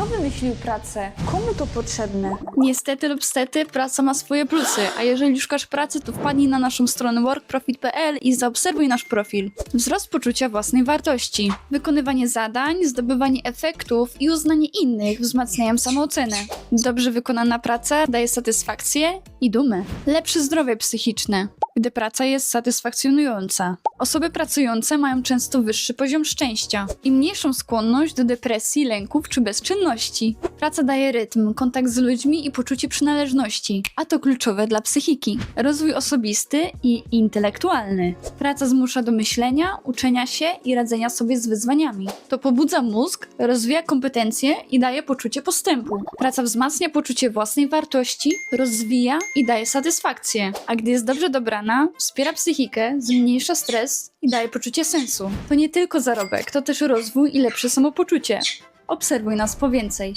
Kto wymyślił pracę? Komu to potrzebne? Niestety lub stety praca ma swoje plusy, a jeżeli szukasz pracy, to wpadnij na naszą stronę workprofit.pl i zaobserwuj nasz profil. Wzrost poczucia własnej wartości, wykonywanie zadań, zdobywanie efektów i uznanie innych wzmacniają samoocenę. Dobrze wykonana praca daje satysfakcję i dumę. Lepsze zdrowie psychiczne, gdy praca jest satysfakcjonująca. Osoby pracujące mają często wyższy poziom szczęścia i mniejszą skłonność do depresji, lęków czy bezczynności. Praca daje rytm, kontakt z ludźmi i poczucie przynależności, a to kluczowe dla psychiki. Rozwój osobisty i intelektualny. Praca zmusza do myślenia, uczenia się i radzenia sobie z wyzwaniami. To pobudza mózg, rozwija kompetencje i daje poczucie postępu. Praca wzmacnia poczucie własnej wartości, rozwija i daje satysfakcję, a gdy jest dobrze dobrana, wspiera psychikę, zmniejsza stres i daje poczucie sensu. To nie tylko zarobek, to też rozwój i lepsze samopoczucie. Obserwuj nas po więcej.